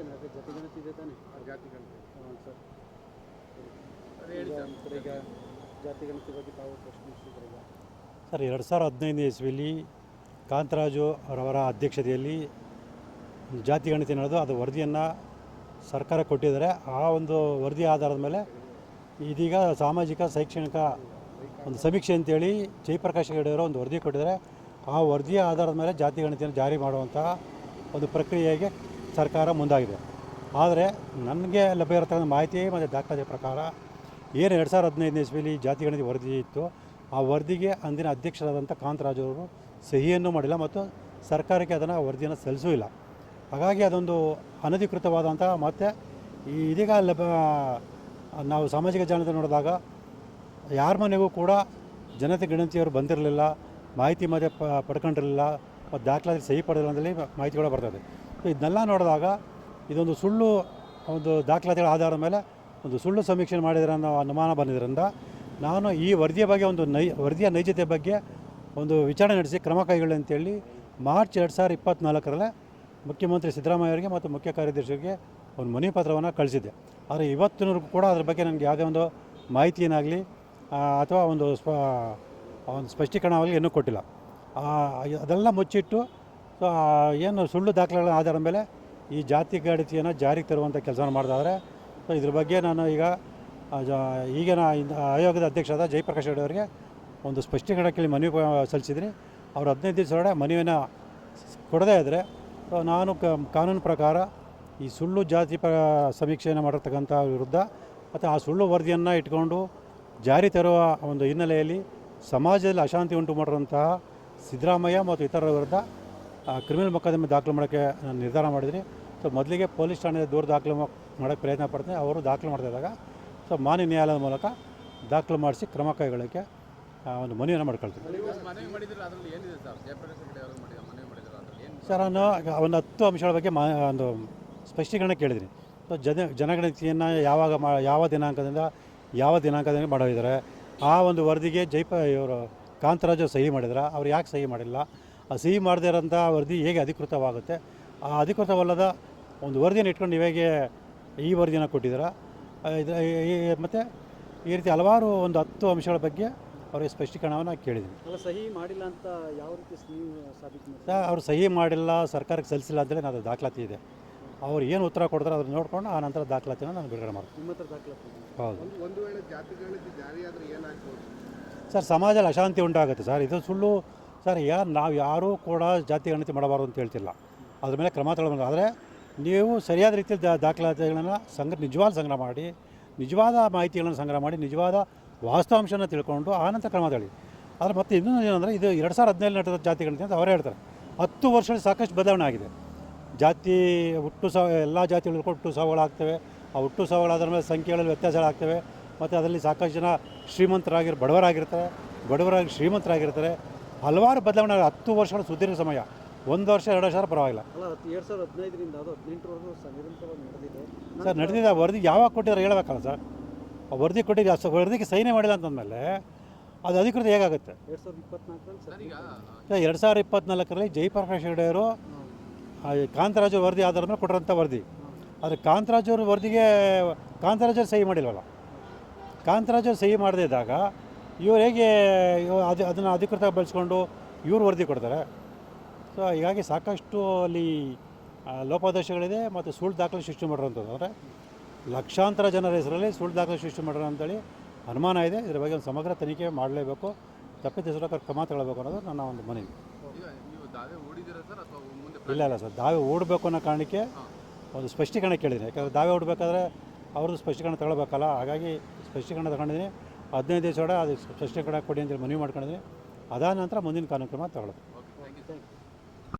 ಅಷ್ಟೇನಾ ಅದೇ ಜೊತೆಗಣತಿ ಇದೆ ತಾನೆ? ಜಾತಿ ಗಣತಿ ಸರ್. ಈಗ ಜಾತಿ ಗಣತಿ ಬಗ್ಗೆ ತಾವು ಪ್ರಶ್ನಿಸಿದ್ರೆ ಈಗ. ಸರ್ ಎರಡು ಸಾವಿರದ ಹದಿನೈದನೇ ಇಸ್ವಿಯಲ್ಲಿ ಕಾಂತರಾಜು ಅವರವರ ಅಧ್ಯಕ್ಷತೆಯಲ್ಲಿ ಜಾತಿ ಗಣತಿ ನಡೆದು ಅದು ವರದಿಯನ್ನು ಸರ್ಕಾರ ಕೊಟ್ಟಿದ್ದಾರೆ. ಆ ಒಂದು ವರದಿ ಆಧಾರದ ಮೇಲೆ ಇದೀಗ ಸಾಮಾಜಿಕ ಶೈಕ್ಷಣಿಕ ಒಂದು ಸಮೀಕ್ಷೆ ಅಂತೇಳಿ ಜಯಪ್ರಕಾಶ್ ಹೆಗಡೆ ಅವರು ಒಂದು ವರದಿ ಕೊಟ್ಟಿದ್ದಾರೆ. ಆ ವರದಿಯ ಆಧಾರದ ಮೇಲೆ ಜಾತಿ ಗಣತಿಯನ್ನು ಜಾರಿ ಮಾಡುವಂತಹ ಒಂದು ಪ್ರಕ್ರಿಯೆಗೆ ಸರ್ಕಾರ ಮುಂದಾಗಿದೆ. ಆದರೆ ನನಗೆ ಲಭ್ಯ ಇರತಕ್ಕಂಥ ಮಾಹಿತಿ ಮತ್ತು ದಾಖಲಾತಿ ಪ್ರಕಾರ ಏನು ಎರಡು ಸಾವಿರದ ಹದಿನೈದನೇ ಇಸ್ವಿಯಲ್ಲಿ ಜಾತಿ ಗಣತಿ ವರದಿ ಇತ್ತು. ಆ ವರದಿಗೆ ಅಂದಿನ ಅಧ್ಯಕ್ಷರಾದಂಥ ಕಾಂತರಾಜು ಅವರು ಸಹಿಯನ್ನು ಮಾಡಿಲ್ಲ ಮತ್ತು ಸರ್ಕಾರಕ್ಕೆ ಅದನ್ನು ವರದಿಯನ್ನು ಸಲ್ಲಿಸೂ ಇಲ್ಲ. ಹಾಗಾಗಿ ಅದೊಂದು ಅನಧಿಕೃತವಾದಂಥ ಮತ್ತು ಈ ಇದೀಗ ಲಭ್ಯ, ನಾವು ಸಾಮಾಜಿಕ ಜಾಲತಾಣ ನೋಡಿದಾಗ ಯಾರ ಮನೆಗೂ ಕೂಡ ಜನತೆ ಗಣತಿಯವರು ಬಂದಿರಲಿಲ್ಲ, ಮಾಹಿತಿ ಮತ್ತೆ ಪಡ್ಕೊಂಡಿರಲಿಲ್ಲ. ಮತ್ತು ದಾಖಲಾತಿ ಸಹಿ ಪಡೆದಿಲ್ಲ ಮಾಹಿತಿ ಕೂಡ ಬರ್ತದೆ. ಸೊ ಇದನ್ನೆಲ್ಲ ನೋಡಿದಾಗ ಇದೊಂದು ಸುಳ್ಳು ಒಂದು ದಾಖಲಾತಿಗಳ ಆಧಾರದ ಮೇಲೆ ಒಂದು ಸುಳ್ಳು ಸಮೀಕ್ಷೆ ಮಾಡಿದರೆ ಅನ್ನೋ ಅನುಮಾನ ಬಂದಿದ್ದರಿಂದ ನಾನು ಈ ವರದಿಯ ಬಗ್ಗೆ ಒಂದು ನೈ, ವರದಿಯ ನೈಜತೆ ಬಗ್ಗೆ ಒಂದು ವಿಚಾರಣೆ ನಡೆಸಿ ಕ್ರಮ ಕೈಗೊಳ್ಳಿ ಅಂತೇಳಿ ಮಾರ್ಚ್ ಎರಡು ಸಾವಿರದ ಇಪ್ಪತ್ತ್ನಾಲ್ಕರಲ್ಲೇ ಮುಖ್ಯಮಂತ್ರಿ ಸಿದ್ದರಾಮಯ್ಯ ಅವರಿಗೆ ಮತ್ತು ಮುಖ್ಯ ಕಾರ್ಯದರ್ಶಿಗೆ ಒಂದು ಮನವಿ ಪತ್ರವನ್ನು ಕಳಿಸಿದ್ದೆ. ಆದರೆ ಇವತ್ತಿನವರೆಗೂ ಕೂಡ ಅದ್ರ ಬಗ್ಗೆ ನನಗೆ ಯಾವುದೇ ಒಂದು ಮಾಹಿತಿ ಏನಾಗಲಿ ಅಥವಾ ಒಂದು ಸ್ಪ ಒಂದು ಸ್ಪಷ್ಟೀಕರಣವಾಗಲಿ ಇನ್ನೂ ಕೊಟ್ಟಿಲ್ಲ. ಅದೆಲ್ಲ ಮುಚ್ಚಿಟ್ಟು ಸೊ ಏನು ಸುಳ್ಳು ದಾಖಲೆಗಳ ಆಧಾರದ ಮೇಲೆ ಈ ಜಾತಿ ಗಾಡಿತಿಯನ್ನು ಜಾರಿಗೆ ತರುವಂಥ ಕೆಲಸವನ್ನು ಮಾಡಿದಾದ್ರೆ, ಸೊ ಇದ್ರ ಬಗ್ಗೆ ನಾನು ಈಗ ಈಗಿನ ಆಯೋಗದ ಅಧ್ಯಕ್ಷರಾದ ಜಯಪ್ರಕಾಶ್ ರೆಡ್ಡಿ ಅವರಿಗೆ ಒಂದು ಸ್ಪಷ್ಟೀಕರಣ ಕೇಳಿ ಮನವಿ ಸಲ್ಲಿಸಿದ್ರಿ ಅವರು ಹದಿನೈದು ದಿವಸ ಒಳಗಡೆ ಮನವಿಯನ್ನು ಕೊಡದೇ ಇದ್ದರೆ ಸೊ ನಾನು ಕಾನೂನು ಪ್ರಕಾರ ಈ ಸುಳ್ಳು ಜಾತಿ ಪ, ಸಮೀಕ್ಷೆಯನ್ನು ಮಾಡಿರ್ತಕ್ಕಂಥ ವಿರುದ್ಧ ಮತ್ತು ಆ ಸುಳ್ಳು ವರದಿಯನ್ನು ಇಟ್ಕೊಂಡು ಜಾರಿ ತರುವ ಒಂದು ಹಿನ್ನೆಲೆಯಲ್ಲಿ ಸಮಾಜದಲ್ಲಿ ಅಶಾಂತಿ ಉಂಟು ಮಾಡಿರುವಂತಹ ಸಿದ್ದರಾಮಯ್ಯ ಮತ್ತು ಇತರರ ವಿರುದ್ಧ ಕ್ರಿಮಿನಲ್ ಮೊಕದ್ದಮೆ ದಾಖಲು ಮಾಡೋಕ್ಕೆ ನಾನು ನಿರ್ಧಾರ ಮಾಡಿದ್ರಿ ಸೊ ಮೊದಲಿಗೆ ಪೊಲೀಸ್ ಠಾಣೆಯ ದೂರು ದಾಖಲು ಮಾಡೋಕ್ಕೆ ಪ್ರಯತ್ನ ಪಡ್ತೀನಿ. ಅವರು ದಾಖಲು ಮಾಡ್ತಾ ಇದ್ದಾಗ ಸೊ ಮಾನ್ಯ ನ್ಯಾಯಾಲಯದ ಮೂಲಕ ದಾಖಲು ಮಾಡಿಸಿ ಕ್ರಮ ಕೈಗೊಳ್ಳೋಕ್ಕೆ ಒಂದು ಮನವಿಯನ್ನು ಮಾಡ್ಕೊಳ್ತೀನಿ. ಸರ್ ನಾನು ಒಂದು ಹತ್ತು ಅಂಶಗಳ ಬಗ್ಗೆ ಮಾ ಒಂದು ಸ್ಪಷ್ಟೀಕರಣ ಕೇಳಿದ್ದೀನಿ. ಸೊ ಜನ ಜನಗಣತಿಯನ್ನು ಯಾವಾಗ ಮಾ ಯಾವ ದಿನಾಂಕದಿಂದ ಯಾವ ದಿನಾಂಕದಿಂದ ಮಾಡಿದ್ದಾರೆ ಆ ಒಂದು ವರದಿಗೆ ಜೈಪ ಇವರು ಕಾಂತರಾಜು ಸಹಿ ಮಾಡಿದ್ರ ಅವ್ರು ಯಾಕೆ ಸಹಿ ಮಾಡಿಲ್ಲ? ಆ ಸಹಿ ಮಾಡದೇ ಇರೋಂಥ ವರದಿ ಹೇಗೆ ಅಧಿಕೃತವಾಗುತ್ತೆ? ಆ ಅಧಿಕೃತವಲ್ಲದ ಒಂದು ವರದಿಯನ್ನು ಇಟ್ಕೊಂಡು ನೀವು ಈ ವರದಿಯನ್ನು ಕೊಟ್ಟಿದ್ದೀರ? ಇದರ ಇದು ಮತ್ತು ಈ ರೀತಿ ಹಲವಾರು ಒಂದು ಹತ್ತು ಅಂಶಗಳ ಬಗ್ಗೆ ಅವರಿಗೆ ಸ್ಪಷ್ಟೀಕರಣವನ್ನು ಕೇಳಿದ್ದೀನಿ. ಅಲ್ಲ ಸಹಿ ಮಾಡಿಲ್ಲ ಅಂತ ಯಾವ ರೀತಿ ನೀವು ಸಾಬೀತು ಅವ್ರು ಸಹಿ ಮಾಡಿಲ್ಲ ಸರ್ಕಾರಕ್ಕೆ ಸಲ್ಲಿಸಿಲ್ಲ ಅಂತೇಳಿ ನಾನು ದಾಖಲಾತಿ ಇದೆ. ಅವ್ರು ಏನು ಉತ್ತರ ಕೊಡ್ತಾರೆ ಅದನ್ನ ನೋಡ್ಕೊಂಡು ಆ ನಂತರ ದಾಖಲಾತಿನ ನಾನು ಬಿಡುಗಡೆ ಮಾಡ್ತೀನಿ. ಹೌದು. ಒಂದು ಒಂದು ವೇಳೆ ಜಾತಿಗಳಿಗೆ ಜಾರಿಯಾದರೆ ಏನಾಗ್ಬೋದು? ಸರ್, ಸಮಾಜದಲ್ಲಿ ಅಶಾಂತಿ ಉಂಟಾಗುತ್ತೆ ಸರ್. ಇದು ಸುಳ್ಳು. ಸರ್, ಯಾರು, ನಾವು ಯಾರೂ ಕೂಡ ಜಾತಿ ಗಣತಿ ಮಾಡಬಾರ್ದು ಅಂತ ಹೇಳ್ತಿಲ್ಲ. ಅದ್ರ ಮೇಲೆ ಕ್ರಮ ತಗೊಳ್ಬೇಕು. ಆದರೆ ನೀವು ಸರಿಯಾದ ರೀತಿಯಲ್ಲಿ ದಾ, ದಾಖಲಾತಿಗಳನ್ನು ಸಂಗ್ರಹ ನಿಜವಾದ ಸಂಗ್ರಹ ಮಾಡಿ, ನಿಜವಾದ ಮಾಹಿತಿಗಳನ್ನು ಸಂಗ್ರಹ ಮಾಡಿ, ನಿಜವಾದ ವಾಸ್ತವಾಂಶನ ತಿಳ್ಕೊಂಡು ಆನಂತರ ಕ್ರಮ ತಗೊಳ್ಳಿ. ಆದರೆ ಮತ್ತೆ ಇನ್ನೊಂದು ಏನಂದರೆ ಇದು ಎರಡು ಸಾವಿರದ ಹದಿನೈದು ನಡೆದ ಜಾತಿ ಗಣತಿ ಅಂತ ಅವರೇ ಹೇಳ್ತಾರೆ. ಹತ್ತು ವರ್ಷದಲ್ಲಿ ಸಾಕಷ್ಟು ಬದಲಾವಣೆ ಆಗಿದೆ. ಜಾತಿ ಹುಟ್ಟು ಸಾವ ಎಲ್ಲ ಜಾತಿಗಳು ಹುಟ್ಟು ಸಾವುಗಳಾಗ್ತವೆ ಆ ಹುಟ್ಟು ಸಾವುಗಳಾದ ಮೇಲೆ ಸಂಖ್ಯೆಗಳಲ್ಲಿ ವ್ಯತ್ಯಾಸಗಳಾಗ್ತವೆ. ಮತ್ತು ಅದರಲ್ಲಿ ಸಾಕಷ್ಟು ಜನ ಶ್ರೀಮಂತರಾಗಿರೋ ಬಡವರಾಗಿರ್ತಾರೆ. ಬಡವರಾಗಿ ಶ್ರೀಮಂತರಾಗಿರ್ತಾರೆ. ಹಲವಾರು ಬದಲಾವಣೆ ಆಗಿದೆ. ಹತ್ತು ವರ್ಷಗಳ ಸುದೀರ್ಘ ಸಮಯ. ಒಂದು ವರ್ಷ ಎರಡು ವರ್ಷ ಪರವಾಗಿಲ್ಲ. ಅಲ್ಲ ಎರಡು ಸಾವಿರದ ಹದಿನೈದರಿಂದ ಅದು ಹದಿನೆಂಟರವರೆಗೂ ಸಹ ನಿರಂತರವಾಗಿ ನಡೆದಿದೆ. ಸರ್ ನಡೆದಿದೆ. ಆ ವರದಿ ಯಾವಾಗ ಕೊಟ್ಟಿದ್ದಾರೆ ಹೇಳಬೇಕಲ್ಲ ಸರ್? ಆ ವರದಿ ಕೊಟ್ಟಿದ್ದು ಅಷ್ಟು ವರದಿಗೆ ಸೈನೇ ಮಾಡಿಲ್ಲ ಅಂತಂದಮೇಲೆ ಅದು ಅಧಿಕೃತ ಹೇಗಾಗುತ್ತೆ ಎರಡು ಸಾವಿರದ ಇಪ್ಪತ್ನಾಲ್ಕರಲ್ಲಿ ಸರ್ ಸರ್ ಎರಡು ಸಾವಿರ ಇಪ್ಪತ್ನಾಲ್ಕರಲ್ಲಿ ಜಯಪ್ರಕಾಶ್ ಹೆಗಡೆ ಅವರು ಆ ಕಾಂತರಾಜು ವರದಿ ಆಧಾರದ ಮೇಲೆ ಕೊಟ್ಟಿರೋಂಥ ವರದಿ. ಆದರೆ ಕಾಂತರಾಜ್ ಅವರು ವರದಿಗೆ ಕಾಂತರಾಜರು ಸಹಿ ಮಾಡಿಲ್ವಲ್ಲ? ಕಾಂತರಾಜರು ಸಹಿ ಮಾಡದೇ ಇದ್ದಾಗ ಇವ್ರು ಹೇಗೆ ಇವ್- ಅದು ಅದನ್ನು ಅಧಿಕೃತ ಬಳಸ್ಕೊಂಡು ಇವ್ರು ವರದಿ ಕೊಡ್ತಾರೆ. ಸೊ ಹೀಗಾಗಿ ಸಾಕಷ್ಟು ಅಲ್ಲಿ ಲೋಪದೋಷಗಳಿದೆ ಮತ್ತು ಸುಳ್ಳು ದಾಖಲೆ ಸೃಷ್ಟಿ ಮಾಡಿರೋಂಥದ್ದು ಅಂದರೆ ಲಕ್ಷಾಂತರ ಜನರ ಹೆಸರಲ್ಲಿ ಸುಳ್ಳು ದಾಖಲೆ ಸೃಷ್ಟಿ ಮಾಡೋರು ಅಂತೇಳಿ ಅನುಮಾನ ಇದೆ. ಇದರ ಬಗ್ಗೆ ಒಂದು ಸಮಗ್ರ ತನಿಖೆ ಮಾಡಲೇಬೇಕು. ತಪ್ಪಿತಸ್ಥರ ಕ್ರಮ ತಗೊಳ್ಬೇಕು ಅನ್ನೋದು ನನ್ನ ಒಂದು ಮನವಿ. ಇಲ್ಲ ಇಲ್ಲ ಸರ್ ದಾವೆ ಓಡಬೇಕು ಅನ್ನೋ ಕಾರಣಕ್ಕೆ ಒಂದು ಸ್ಪಷ್ಟೀಕರಣ ಕೇಳಿದೆ ಯಾಕಂದರೆ ದಾವೆ ಹೂಡಬೇಕಾದ್ರೆ ಅವ್ರದ್ದು ಸ್ಪಷ್ಟೀಕರಣ ತಗೊಳ್ಬೇಕಲ್ಲ? ಹಾಗಾಗಿ ಸ್ಪಷ್ಟೀಕರಣ ತಗೊಂಡಿದ್ದೀನಿ. ಹದಿನೈದು ದಿವಸ ಅದು ಸ್ಪಷ್ಟೀಕರಣ ಕೊಡಿ ಅಂತೇಳಿ ಮನವಿ ಮಾಡ್ಕೊಂಡಿದ್ದೀನಿ. ಅದಾದ ನಂತರ ಮುಂದಿನ ಕಾನೂನು ಕ್ರಮ ತಗೊಳ್ಳೋದು.